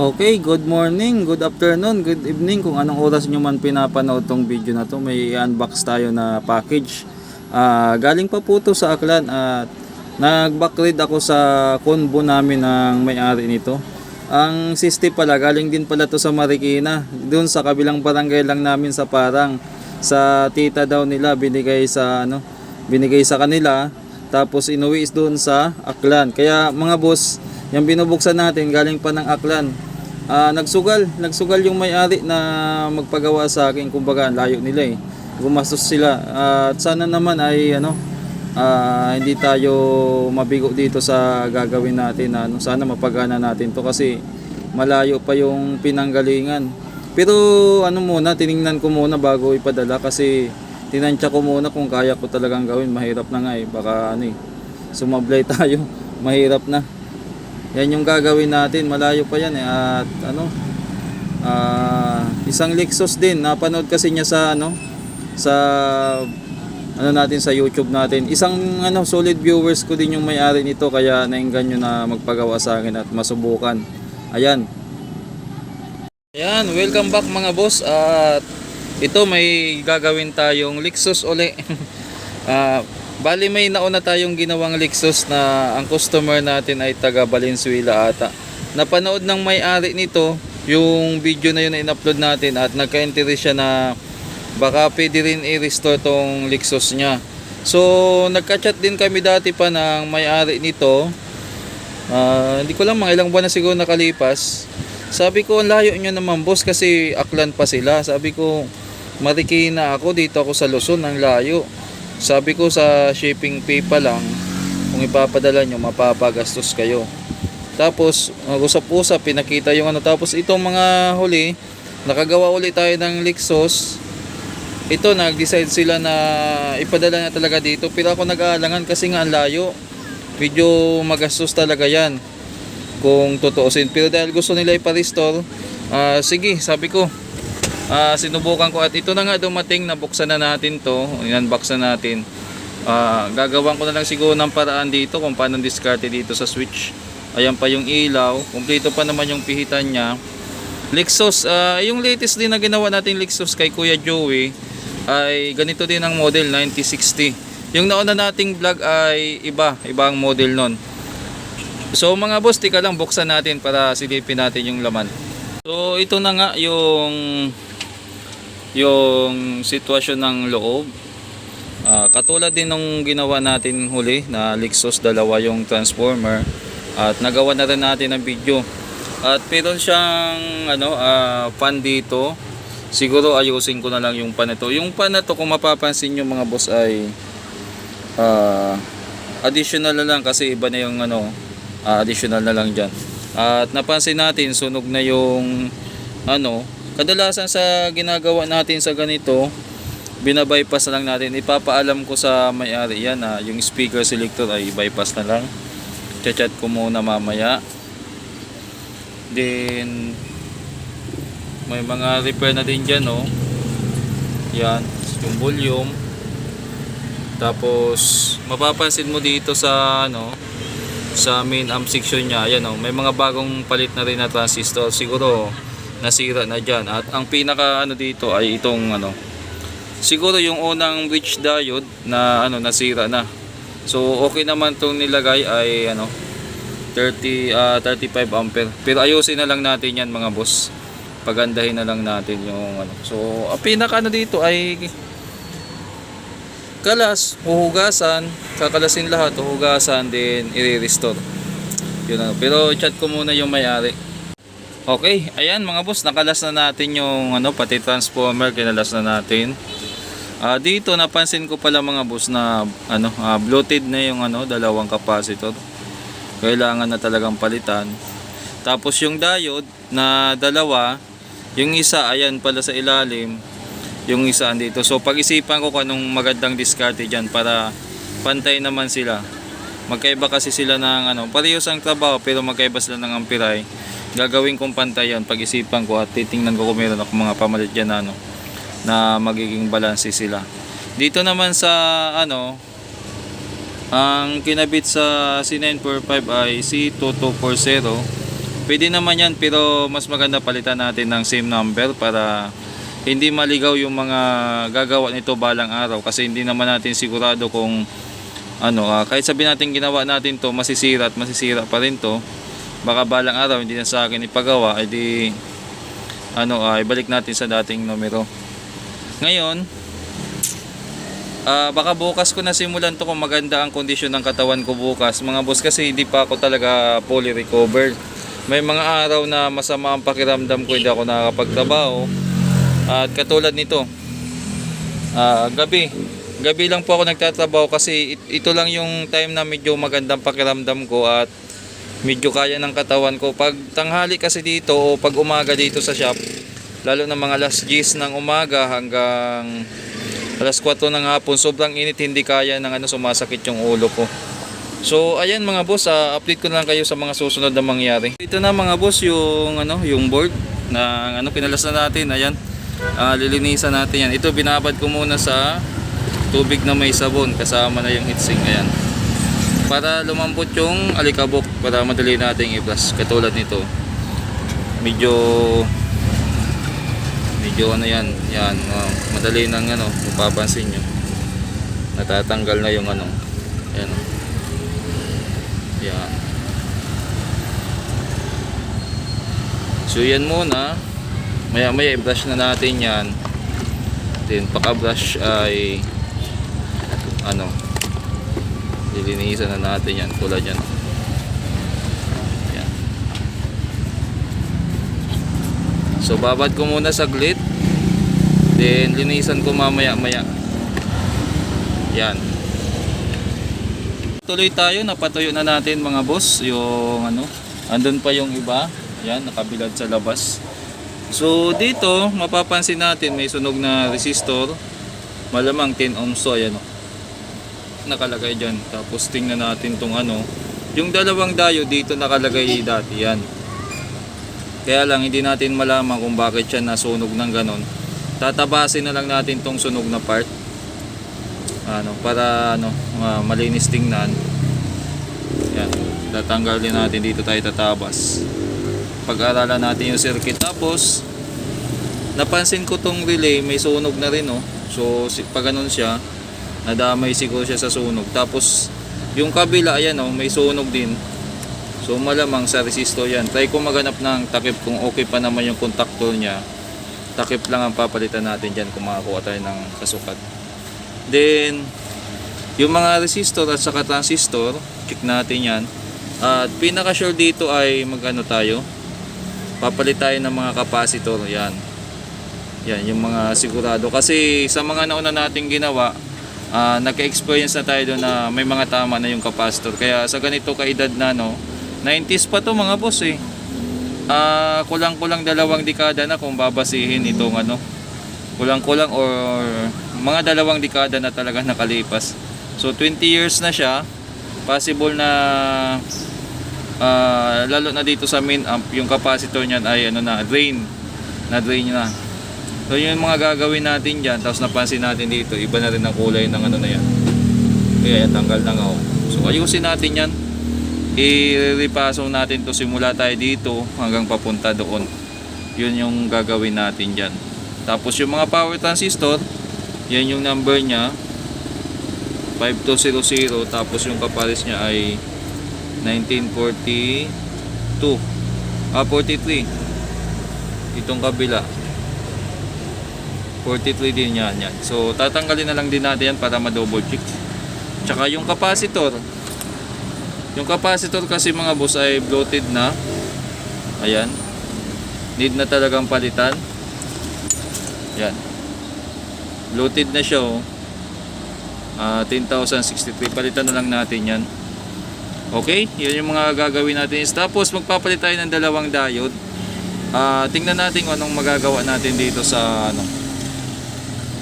Okay, good morning, good afternoon, good evening kung anong oras nyo man pinapanood tong video na to. May unbox tayo na package. Ah, galing pa po to sa Aklan at nag-backread ako sa convo namin ng may-ari nito. Ang sisti pala, galing din pala to sa Marikina. Doon sa kabilang barangay lang namin sa Parang. Sa tita daw nila, binigay sa ano, binigay sa kanila. Tapos inuwi is doon sa Aklan. Kaya mga boss, yung binubuksan natin galing pa ng Aklan. Ah, nagsugal, nagsugal yung may-ari na magpagawa sa akin. Kumbaga, layo nila eh. Gumastos sila. at sana naman ay ano, ah, hindi tayo mabigo dito sa gagawin natin. Ano, sana mapagana natin to kasi malayo pa yung pinanggalingan. Pero ano muna, tiningnan ko muna bago ipadala kasi tinansya ko muna kung kaya ko talagang gawin. Mahirap na nga eh. Baka ano eh, sumablay tayo. Mahirap na. Yan yung gagawin natin. Malayo pa yan eh. At ano, ah, isang Lexus din. Napanood kasi niya sa ano, sa ano natin sa YouTube natin. Isang ano solid viewers ko din yung may-ari nito kaya nainggan nyo na magpagawa sa akin at masubukan. Ayan. Ayan, welcome back mga boss. At ito may gagawin tayong Lexus uli. Ah, bali may nauna tayong ginawang Lexus na ang customer natin ay taga Valenzuela ata. Napanood ng may-ari nito yung video na yun na in-upload natin at nagka-interest siya na baka pwede rin i-restore tong Lexus niya. So, nagka-chat din kami dati pa ng may-ari nito. Ah, hindi ko lang mga ilang buwan na siguro nakalipas. Sabi ko, layo nyo naman boss kasi aklan pa sila. Sabi ko, marikina ako, dito ako sa Luzon, ang layo. Sabi ko sa shipping fee pa lang, kung ipapadala nyo, mapapagastos kayo. Tapos, usap-usap, pinakita yung ano. Tapos, itong mga huli, nakagawa ulit tayo ng Lexus. Ito, nag-decide sila na ipadala na talaga dito. Pero ako nag-aalangan kasi nga ang layo. Medyo magastos talaga yan kung tutuusin. Pero dahil gusto nila ipa-restore, ah, sige, sabi ko, ah, sinubukan ko at ito na nga dumating, nabuksan na natin to, in-unbox na natin. Ah, gagawan ko na lang siguro ng paraan dito kung paano diskarte dito sa switch. Ayan pa yung ilaw, kumpleto pa naman yung pihitan niya. Lexus, ah, yung latest din na ginawa natin Lexus kay Kuya Joey ay ganito din ang model 9060. Yung nauna nating vlog ay iba, ibang model nun. So mga boss, tika lang buksan natin para silipin natin yung laman. So ito na nga yung yung sitwasyon ng loob. Ah, katulad din nung ginawa natin huli na Lexus dalawa yung transformer at nagawa na rin natin ng video. At meron siyang ano ah, fan dito. Siguro ayusin ko na lang yung pan ito. Yung pan na to kung mapapansin nyo mga boss ay ah, additional na lang kasi iba na yung ano ah, additional na lang dyan. At napansin natin sunog na yung ano kadalasan sa ginagawa natin sa ganito binabypass na lang natin. Ipapaalam ko sa may-ari yan na yung speaker selector ay bypass na lang. Chat ko muna mamaya. Then may mga repair na din dyan oh. Yan yung volume. Tapos mapapansin mo dito sa ano sa main amp section niya. Ayan oh may mga bagong palit na rin na transistor. Siguro nasira na dyan. At ang pinaka ano dito ay itong ano siguro yung unang bridge diode na ano nasira na. So okay naman itong nilagay ay ano 30 ah, 35 ampere. Pero ayusin na lang natin yan mga boss. Pagandahin na lang natin yung ano. So ang pinaka ano dito ay kalas huhugasan kakalasin lahat huhugasan din i-restore. Yun ano. pero chat ko muna yung may-ari Okay, ayan mga boss, nakalas na natin yung ano, pati transformer, kinalas na natin. Ah, dito napansin ko pala mga boss na ano, ah, bloated na yung ano, dalawang capacitor. Kailangan na talagang palitan. Tapos yung diode na dalawa, yung isa ayan pala sa ilalim, yung isa andito. So pag-isipan ko kung anong magandang diskarte diyan para pantay naman sila. Magkaiba kasi sila ng ano, parehas ang trabaho pero magkaiba sila ng amperay gagawin kong pantay yan pag-isipan ko at titingnan ko kung meron ako mga pamalit dyan na, ano, na magiging balanse sila. Dito naman sa ano ang kinabit sa C945 ay C2240 Pwede naman yan pero mas maganda palitan natin ng same number para hindi maligaw yung mga gagawa nito balang araw. Kasi hindi naman natin sigurado kung ano ah, kahit sabihin natin ginawa natin to masisira at masisira pa rin to baka balang araw hindi na sa akin ipagawa edi ano ah, ibalik natin sa dating numero. Ngayon ah, baka bukas ko na simulan to kung maganda ang kondisyon ng katawan ko bukas. Mga boss kasi hindi pa ako talaga fully recovered. May mga araw na masama ang pakiramdam ko hindi ako nakakapagtrabaho. At katulad nito ah, gabi. Gabi lang po ako nagtatrabaho kasi it- ito lang yung time na medyo magandang pakiramdam ko at medyo kaya ng katawan ko. Pag tanghali kasi dito o pag umaga dito sa shop lalo na mga alas 10 ng umaga hanggang alas 4 ng hapon sobrang init hindi kaya ng ano sumasakit yung ulo ko. So ayan mga boss ah, update ko na lang kayo sa mga susunod na mangyari. Ito na mga boss yung ano yung board na ano pinalas na natin. Ayan Ah, lilinisan natin yan. Ito binabad ko muna sa tubig na may sabon. Kasama na yung heatsink. Ayan para lumambot yung alikabok para madali nating i-brush katulad nito. Medyo medyo ano yan yan uh, madali nang ano mapapansin nyo. Natatanggal na yung ano yan. Yan. So yan muna. Maya maya i-brush na natin yan. Then paka brush ay ano lilinisan na natin yan tulad yan. Yan. So babad ko muna saglit. Then linisan ko mamaya maya. Yan. Tuloy tayo napatuyo na natin mga boss yung ano andun pa yung iba. Yan nakabilad sa labas. So dito mapapansin natin may sunog na resistor. Malamang 10 ohms to ayan o nakalagay dyan. Tapos tingnan natin tong ano. Yung dalawang dayo dito nakalagay dati yan. Kaya lang hindi natin malaman kung bakit siya nasunog ng ganon. Tatabasin na lang natin tong sunog na part. Ano, para ano, ma- malinis tingnan. Yan. Tatanggalin natin dito tayo tatabas. Pag-aralan natin yung circuit. Tapos, napansin ko tong relay may sunog na rin oh. So, pag ganun siya, nadamay siguro siya sa sunog. Tapos yung kabila ayan oh may sunog din. So malamang sa resistor yan. Try ko maganap ng takip kung okay pa naman yung contactor niya. Takip lang ang papalitan natin dyan kung makakuha tayo ng kasukat. Then yung mga resistor at saka transistor check natin yan. At pinaka sure dito ay magano tayo? Papalit tayo ng mga capacitor. Yan. Yan yung mga sigurado. Kasi sa mga nauna nating ginawa ah nagka-experience na tayo doon na may mga tama na yung capacitor. Kaya sa ganito kaedad na no, 90s pa to mga boss eh. Ah, kulang-kulang dalawang dekada na kung babasihin itong ano. Kulang-kulang or mga dalawang dekada na talaga nakalipas. So 20 years na siya. Possible na ah, lalo na dito sa main amp, yung capacitor niyan ay ano na drain. Na drain na. So yung mga gagawin natin dyan, tapos napansin natin dito, iba na rin ang kulay ng ano na yan. Kaya yan, tanggal na nga ako. So ayusin natin yan. I-repaso natin to simula tayo dito hanggang papunta doon. Yun yung gagawin natin dyan. Tapos yung mga power transistor, yan yung number niya. 5200 tapos yung kapares niya ay 1942 ah 43 itong kabila 43 din yan, yan. So, tatanggalin na lang din natin yan para ma-double check. Tsaka yung capacitor. Yung capacitor kasi mga boss ay bloated na. Ayan. Need na talagang palitan. Yan. Bloated na siya oh. Ah, 10,063. Palitan na lang natin yan. Okay? Yun yung mga gagawin natin. Tapos magpapalit tayo ng dalawang diode. Ah, tingnan natin kung anong magagawa natin dito sa ano,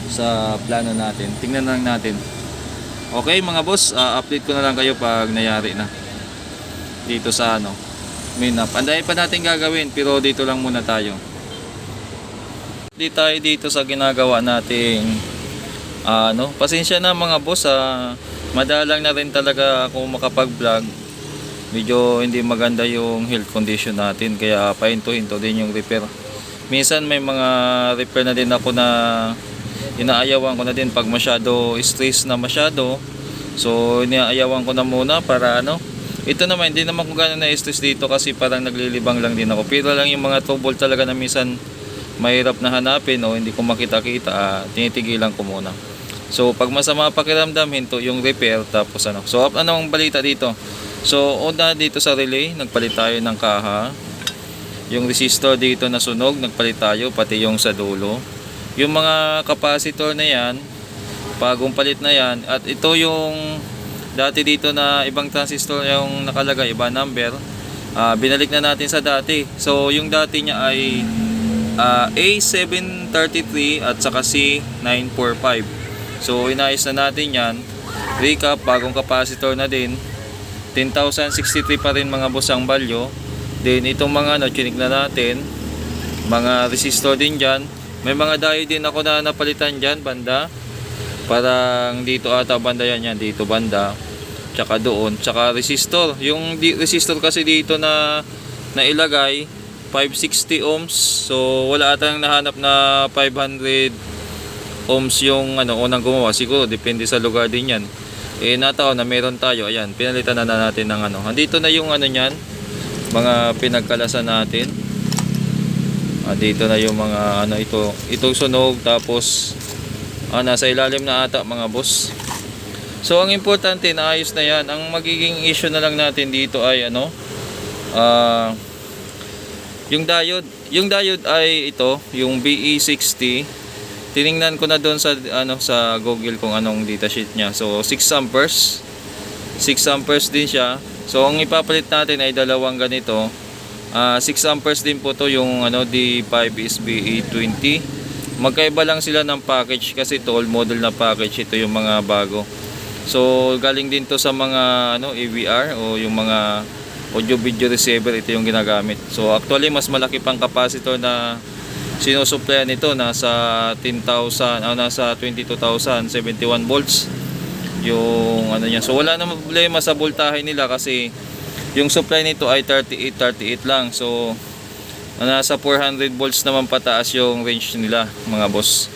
sa plano natin. Tingnan na lang natin. Okay mga boss, ah, update ko na lang kayo pag nayari na. Dito sa ano, main up. Andayin pa natin gagawin pero dito lang muna tayo. Di tayo dito sa ginagawa nating ah, ano, pasensya na mga boss ah, madalang na rin talaga ako makapag-vlog. medyo hindi maganda yung health condition natin kaya pahinto-hinto din yung repair minsan may mga repair na din ako na inaayawan ko na din pag masyado stress na masyado. So inaayawan ko na muna para ano ito naman hindi naman ko gano'n na-stress dito kasi parang naglilibang lang din ako. Pero lang yung mga trouble talaga na minsan mahirap na hanapin o hindi ko makita-kita ah, tinitigilan ko muna. So pag masama pakiramdam hinto yung repair tapos ano. So ano ang balita dito? So una dito sa relay nagpalit tayo ng kaha. Yung resistor dito na sunog nagpalit tayo pati yung sa dulo yung mga capacitor na yan bagong palit na yan at ito yung dati dito na ibang transistor yung nakalagay iba number Ah, binalik na natin sa dati. So yung dati niya ay ah, A733 at saka C945 so inayos na natin yan. Recap bagong capacitor na din. 10,063 pa rin mga boss ang value. Then itong mga ano chinik na natin. Mga resistor din dyan may mga diode din ako na napalitan dyan banda. Parang dito ata banda yan yan dito banda. Tsaka doon tsaka resistor. Yung resistor kasi dito na nailagay 560 ohms. So wala atang nahanap na 500 ohms yung ano unang gumawa. Siguro depende sa lugar din yan. Eh nataon na meron tayo. Ayan pinalitan na, na natin ng ano. Andito na yung ano niyan mga pinagkalasan natin ah, dito na yung mga ano ito itong sunog tapos ah, nasa ilalim na ata mga boss so ang importante naayos na yan ang magiging issue na lang natin dito ay ano ah yung diode yung diode ay ito yung BE60 tiningnan ko na doon sa ano sa Google kung anong datasheet niya. So 6 amperes. 6 amperes din siya. So ang ipapalit natin ay dalawang ganito. Ah 6 amperes din po to yung ano D5 is BE20. Magkaiba lang sila ng package kasi to all model na package ito yung mga bago. So galing din to sa mga ano AVR o yung mga audio video receiver ito yung ginagamit. So actually mas malaki pang capacitor na sinusuplayan nito nasa 10,000 ah, nasa 22,071 volts yung ano niya so wala namang problema sa voltahe nila kasi yung supply nito ay 38 38 lang. So nasa 400 volts naman pataas yung range nila mga boss.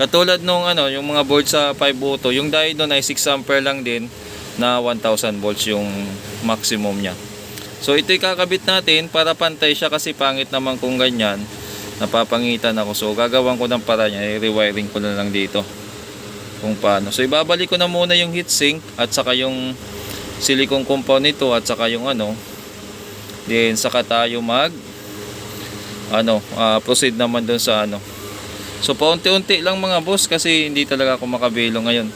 Katulad nung ano yung mga board sa 5 auto yung diode doon ay 6 ampere lang din na 1000 volts yung maximum niya. So ito kakabit natin para pantay siya kasi pangit naman kung ganyan. Napapangitan ako. So gagawan ko ng para niya i-rewiring ko na lang dito kung paano. So ibabalik ko na muna yung heatsink at saka yung silicone compound nito at saka yung ano then saka tayo mag ano ah, proceed naman dun sa ano. So paunti-unti lang mga boss kasi hindi talaga ako makabelo ngayon.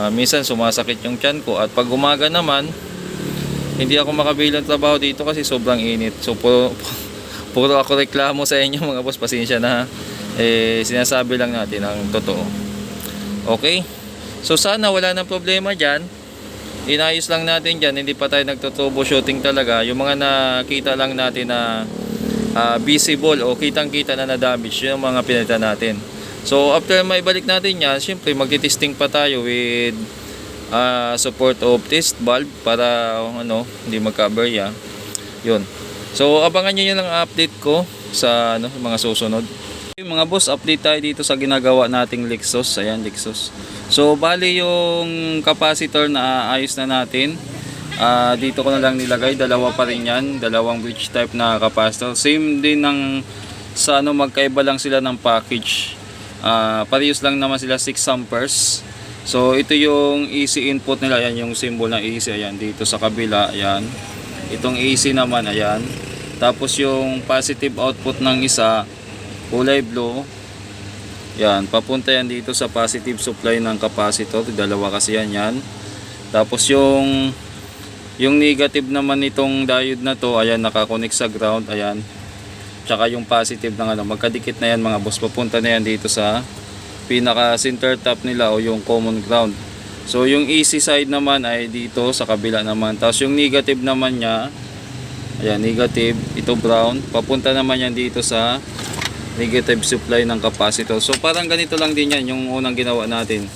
Ah, minsan sumasakit yung tiyan ko at pag umaga naman hindi ako makabilo ng trabaho dito kasi sobrang init. So po, puro ako reklamo sa inyo mga boss pasensya na eh sinasabi lang natin ang totoo. Okay? So sana wala nang problema dyan inayos lang natin dyan hindi pa tayo nagtotroubleshooting talaga. Yung mga nakita lang natin na ah, visible o kitang kita na na-damage yung mga pinalitan natin. So after maibalik natin yan syempre magti-testing pa tayo with ah, support of test valve para ano hindi magka-aberya yun. So abangan nyo yun ang update ko sa ano, mga susunod. Mga boss, update tayo dito sa ginagawa nating Lexus. Ayan, Lexus. So bali yung capacitor na ayos na natin. Ah, dito ko na lang nilagay, dalawa pa rin yan, dalawang bridge type na capacitor. Same din ng sa ano magkaiba lang sila ng package. Ah, parehas lang naman sila 6 amperes. So ito yung AC input nila, ayan yung symbol ng AC, ayan dito sa kabila, ayan. Itong AC naman, ayan. Tapos yung positive output ng isa, kulay blue. Yan, papunta yan dito sa positive supply ng capacitor. Dalawa kasi yan, yan. Tapos yung yung negative naman nitong diode na to, ayan, nakakonect sa ground, ayan. Tsaka yung positive ng ano, magkadikit na yan mga boss. Papunta na yan dito sa pinaka center top nila o yung common ground. So yung AC side naman ay dito sa kabila naman. Tapos yung negative naman niya, ayan negative, ito brown, papunta naman yan dito sa negative supply ng capacitor. So parang ganito lang din yan yung unang ginawa natin.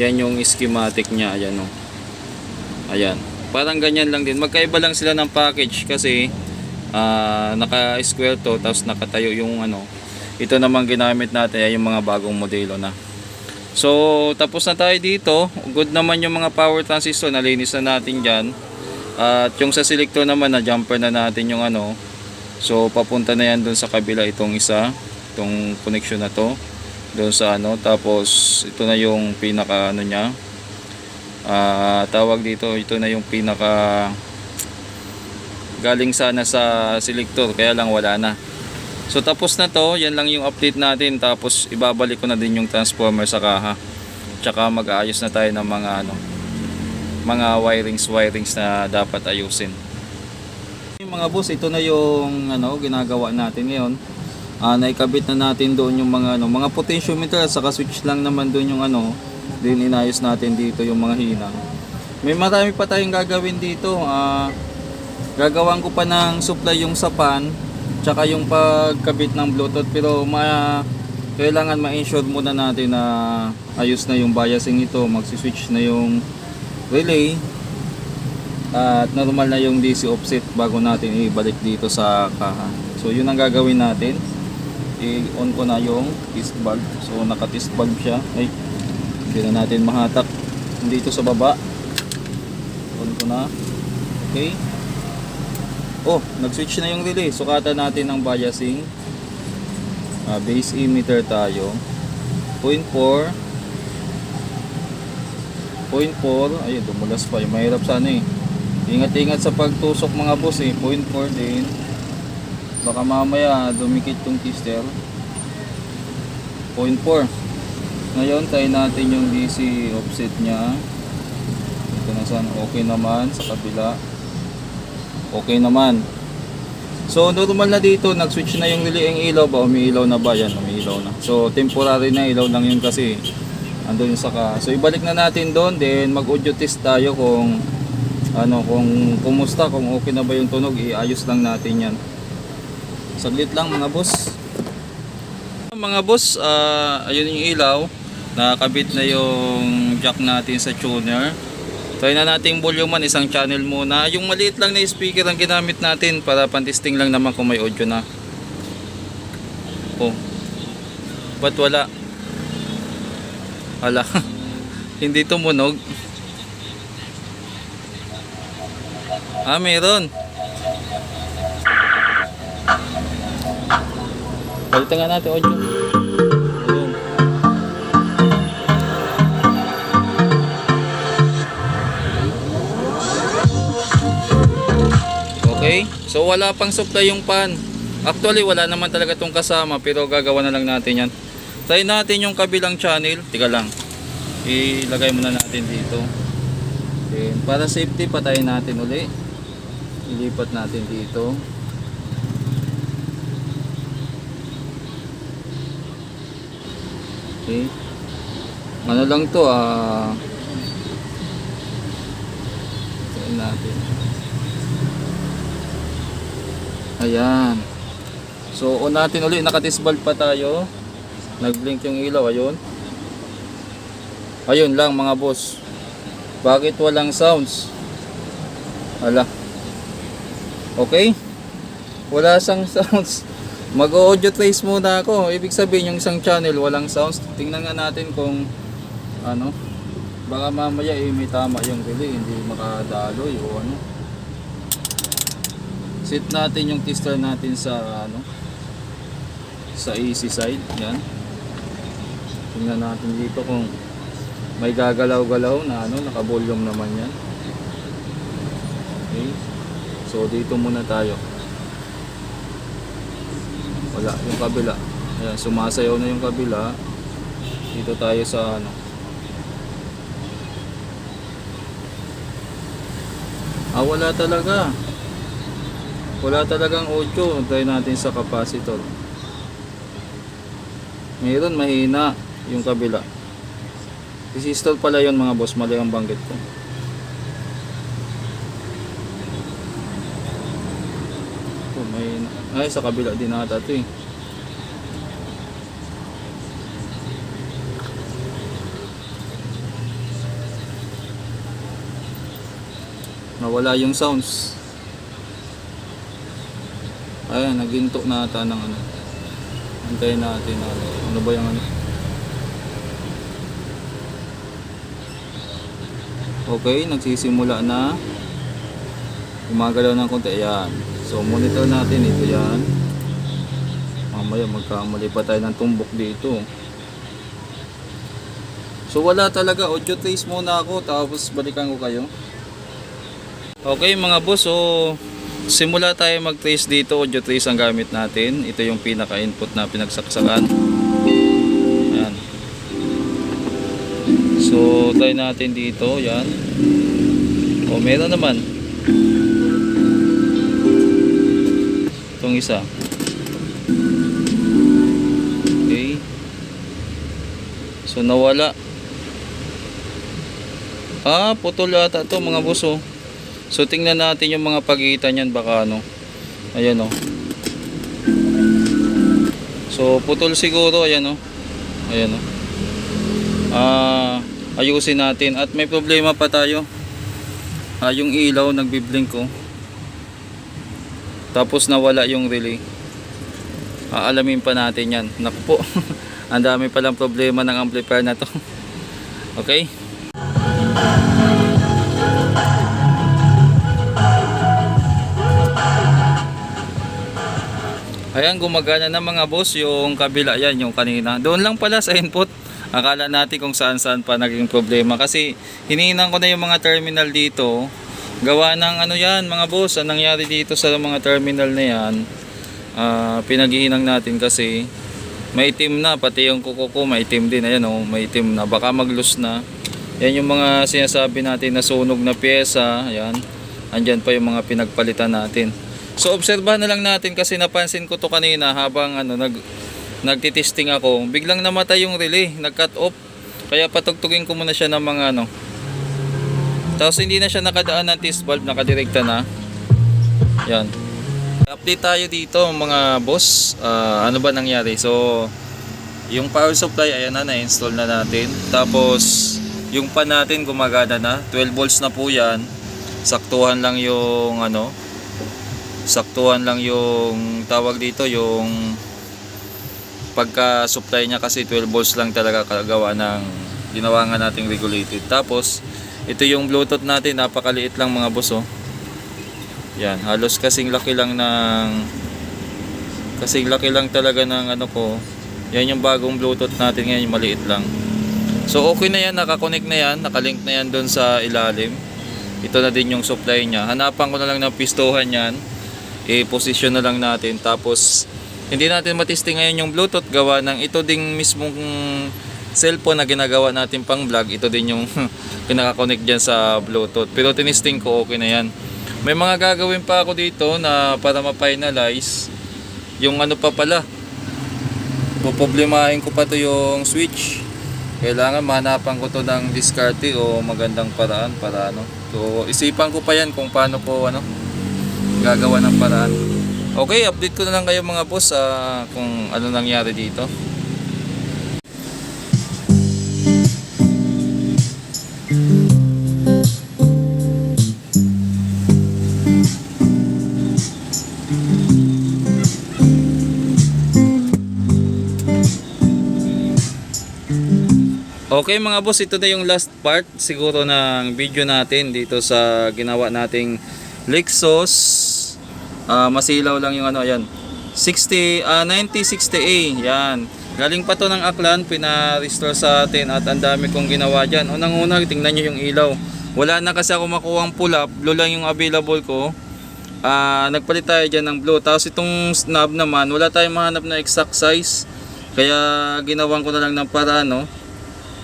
Yan yung schematic niya, ayan o. Ayan. Parang ganyan lang din. Magkaiba lang sila ng package kasi ah, naka-square to tapos nakatayo yung ano. Ito naman ginamit natin ay yung mga bagong modelo na. So, tapos na tayo dito. Good naman yung mga power transistor. Nalinis na natin dyan. At yung sa selector naman, na jumper na natin yung ano. So, papunta na yan dun sa kabila itong isa. Itong connection na to. Doon sa ano. Tapos, ito na yung pinaka ano niya. Ah, tawag dito, ito na yung pinaka galing sana sa selector. Kaya lang wala na. So tapos na to, yan lang yung update natin tapos ibabalik ko na din yung transformer sa kaha. Tsaka mag-aayos na tayo ng mga ano mga wirings wirings na dapat ayusin. Mga boss, ito na yung ano ginagawa natin ngayon. Ah, naikabit na natin doon yung mga ano, mga potentiometer at saka switch lang naman doon yung ano, din inayos natin dito yung mga hinang. May marami pa tayong gagawin dito. Ah, gagawan ko pa ng supply yung sa pan tsaka yung pagkabit ng bluetooth pero ma kailangan ma-ensure muna natin na ayos na yung biasing ito magsi-switch na yung relay at normal na yung DC offset bago natin ibalik dito sa kaha so yun ang gagawin natin i-on ko na yung test bulb so naka test bulb siya ay hindi na natin mahatak dito sa baba on ko na okay Oh, nag-switch na yung relay. Sukatan natin ng biasing. Ah, base emitter tayo. 0.4. 0.4. Ayun, dumulas pa. Yung mahirap sana eh. Ingat-ingat sa pagtusok mga boss eh. 0.4 din. Baka mamaya dumikit tong tester. 0.4. Ngayon, tayo natin yung DC offset niya. Ito na sana. Okay naman sa kabila okay naman. So normal na dito, nag-switch na yung ang ilaw ba? Umiilaw na ba? Yan, umiilaw na. So temporary na ilaw lang yun kasi andun yung saka. So ibalik na natin doon, then mag-audio test tayo kung ano, kung kumusta, kung okay na ba yung tunog, iayos lang natin yan. Saglit lang mga boss. Mga boss, ah, ayun yung ilaw. Nakakabit na yung jack natin sa tuner. Try na nating volume isang channel muna. Yung maliit lang na speaker ang ginamit natin para pantisting lang naman kung may audio na. Oh. Ba't wala? Hala. Hindi tumunog. Ah, meron. Palitan nga natin audio. Ayun. Okay? So wala pang supply yung pan. Actually wala naman talaga tong kasama pero gagawa na lang natin yan. Try natin yung kabilang channel. Tika lang. Ilagay muna natin dito. Then, para safety patayin natin uli. Ilipat natin dito. Okay. Ano lang to ah. Tain natin. Ayan. So, on natin ulit. Nakatisbal pa tayo. Nag-blink yung ilaw. Ayun. Ayun lang mga boss. Bakit walang sounds? Ala. Okay? Wala sang sounds. Mag-audio trace muna ako. Ibig sabihin yung isang channel walang sounds. Tingnan nga natin kung ano. Baka mamaya eh, may tama yung relay. Hindi makadaloy o ano set natin yung tester natin sa ano sa AC side yan tingnan natin dito kung may gagalaw-galaw na ano naka volume naman yan okay so dito muna tayo wala yung kabila ayan sumasayaw na yung kabila dito tayo sa ano ah wala talaga wala talagang audio. Try natin sa capacitor. Mayroon mahina yung kabila. Resistor pala yon mga boss. Mali ang banggit ko. Oh, may ay sa kabila din ata 'to eh. Nawala yung sounds. Ayan, naginto na ata ng ano. Antayin natin na ano. Ano ba yung ano? Okay, nagsisimula na. Gumagalaw ng konti. Ayan. So, monitor natin ito yan. Mamaya magkamali pa tayo ng tumbok dito. So, wala talaga. Audio trace muna ako. Tapos, balikan ko kayo. Okay mga boss, so simula tayo mag-trace dito, audio trace ang gamit natin. Ito yung pinaka-input na pinagsaksakan. Ayan. So, try natin dito, yan. O, meron naman. Itong isa. Okay. So, nawala. Ah, putol ata to mga boss, oh. So tingnan natin yung mga pagitan niyan baka ano. Ayan oh. So putol siguro ayan oh. Ayan oh. Ah, ayusin natin at may problema pa tayo. Ah, yung ilaw nagbi-blink oh. Tapos nawala yung relay. Aalamin pa natin 'yan. Naku. Ang dami palang problema ng amplifier na to. okay? Ayan, gumagana na mga boss yung kabila yan, yung kanina. Doon lang pala sa input. Akala natin kung saan saan pa naging problema. Kasi hinihinan ko na yung mga terminal dito. Gawa ng ano yan mga boss. Ang nangyari dito sa mga terminal na yan. ah, pinaghihinang natin kasi maitim na. Pati yung kuko ko maitim din. Ayan o, maitim na. Baka maglus na. Yan yung mga sinasabi natin na sunog na pyesa. Ayan. Andyan pa yung mga pinagpalitan natin. So obserbahan na lang natin kasi napansin ko to kanina habang ano nag nagtitesting ako. Biglang namatay yung relay, nag-cut off. Kaya patugtugin ko muna siya ng mga ano. Tapos hindi na siya nakadaan ng test valve, nakadirekta na. Yan. Update tayo dito mga boss. Ah, ano ba nangyari? So yung power supply ayan na na-install na natin. Tapos yung pan natin gumagana na. 12 volts na po yan. Saktuhan lang yung ano, saktuhan lang yung tawag dito yung pagka supply niya kasi 12 volts lang talaga kagawa ng ginawa nga nating regulated tapos ito yung bluetooth natin napakaliit lang mga boss oh. Yan halos kasing laki lang ng kasing laki lang talaga ng ano ko. Yan yung bagong bluetooth natin ngayon yung maliit lang. So okay na yan nakakonect na yan nakalink na yan doon sa ilalim. Ito na din yung supply niya. Hanapan ko na lang ng pistohan yan. I-position na lang natin. Tapos hindi natin matesting ngayon yung bluetooth. Gawa ng ito ding mismong cellphone na ginagawa natin pang vlog ito din yung pinaka-connect dyan sa bluetooth pero tinesting ko okay na yan may mga gagawin pa ako dito na para ma-finalize yung ano pa pala poproblemahin ko pa to yung switch kailangan mahanapan ko to ng diskarte o magandang paraan para ano so isipan ko pa yan kung paano ko ano gagawa ng paraan. Okay, update ko na lang kayo mga boss ah, kung ano nangyari dito. Okay mga boss, ito na yung last part siguro ng video natin dito sa ginawa nating Lexus ah masilaw lang yung ano ayan. 60 ah 9060A yan. Galing pa to ng Aklan pina-restore sa atin at ang dami kong ginawa diyan unang una tingnan niyo yung ilaw. Wala na kasi ako makuha ang pull up blue lang yung available ko. Ah nagpalit tayo diyan ng blue. Tapos itong knob naman wala tayong mahanap na exact size. Kaya ginawan ko na lang ng paraan no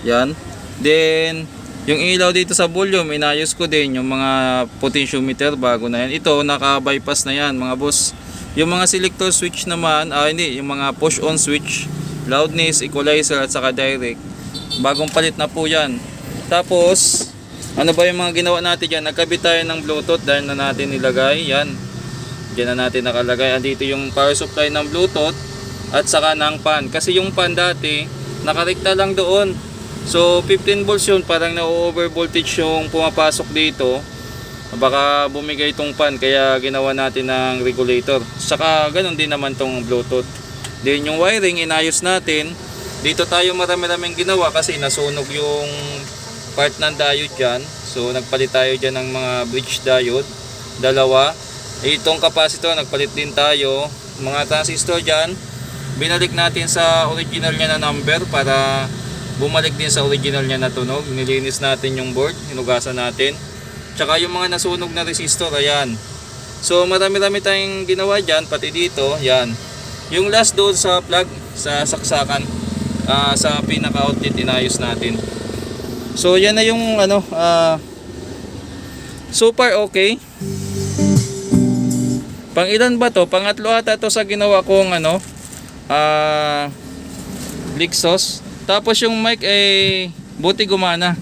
yan then yung ilaw dito sa volume, inayos ko din yung mga potentiometer bago na yan. Ito, naka-bypass na yan mga boss. Yung mga selector switch naman, ah hindi, yung mga push on switch, loudness, equalizer at saka direct. Bagong palit na po yan. Tapos, ano ba yung mga ginawa natin dyan? Nagkabit tayo ng bluetooth dahil na natin nilagay. Yan. Diyan na natin nakalagay. Andito yung power supply ng bluetooth at saka ng pan. Kasi yung pan dati, nakarekta lang doon. So 15 volts yun, parang na-over voltage yung pumapasok dito. baka bumigay itong pan kaya ginawa natin ng regulator. Saka ganun din naman tong Bluetooth. Then yung wiring inayos natin. Dito tayo marami-raming ginawa kasi nasunog yung part ng diode dyan. So nagpalit tayo dyan ng mga bridge diode. Dalawa. Itong capacitor nagpalit din tayo. Mga transistor dyan. Binalik natin sa original niya na number para bumalik din sa original niya na tunog. Nilinis natin yung board. Hinugasan natin. Tsaka yung mga nasunog na resistor, ayan. So marami-rami tayong ginawa dyan, pati dito, yan. Yung last doon sa plug, sa saksakan, ah, sa pinaka-outlet, inayos natin. So yan na yung ano, ah, super okay. Pang ilan ba to? Pangatlo ata to sa ginawa kong ano, ah, Lixos. Tapos yung mic ay buti gumana.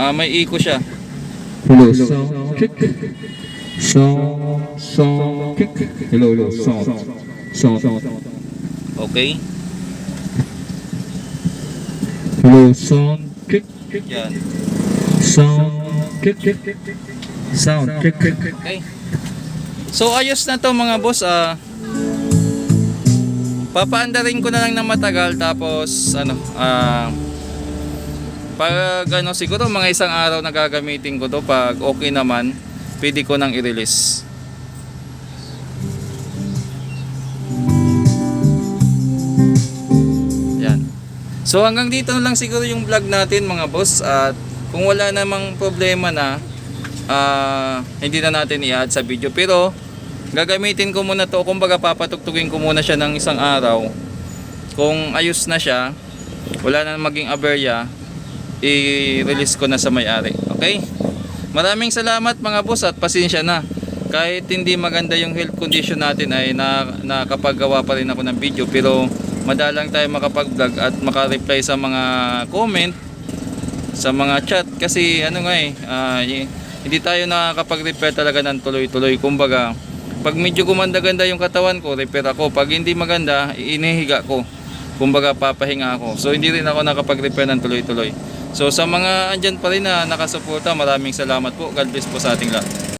Ah, may echo siya. Hello, sound check. Sound, sound check. Hello, hello, sound, sound. Okay. Hello, sound check. Yan. Sound check. Sound check. Okay. So ayos na to mga boss. Ah papaandarin ko na lang ng matagal tapos ano ah pag ano siguro mga isang araw na gagamitin ko to pag okay naman pwede ko nang i-release. Yan. So hanggang dito na lang siguro yung vlog natin mga boss at kung wala namang problema na ah, hindi na natin i-add sa video pero gagamitin ko muna to. Kumbaga papatugtugin ko muna siya ng isang araw. Kung ayos na siya wala na maging aberya i-release ko na sa may-ari. Okay? Maraming salamat mga boss at pasensya na. Kahit hindi maganda yung health condition natin ay na, nakapagawa pa rin ako ng video. Pero madalang tayo makapag vlog at makareply sa mga comment sa mga chat. Kasi ano nga eh y- hindi tayo nakakapag-repair talaga ng tuloy-tuloy. Kumbaga pag medyo gumanda-ganda yung katawan ko repair ako. Pag hindi maganda inihiga ko. Kumbaga papahinga ako. So hindi rin ako nakapag-repair ng tuloy-tuloy. So sa mga andyan pa rin na nakasuporta maraming salamat po. God bless po sa ating lahat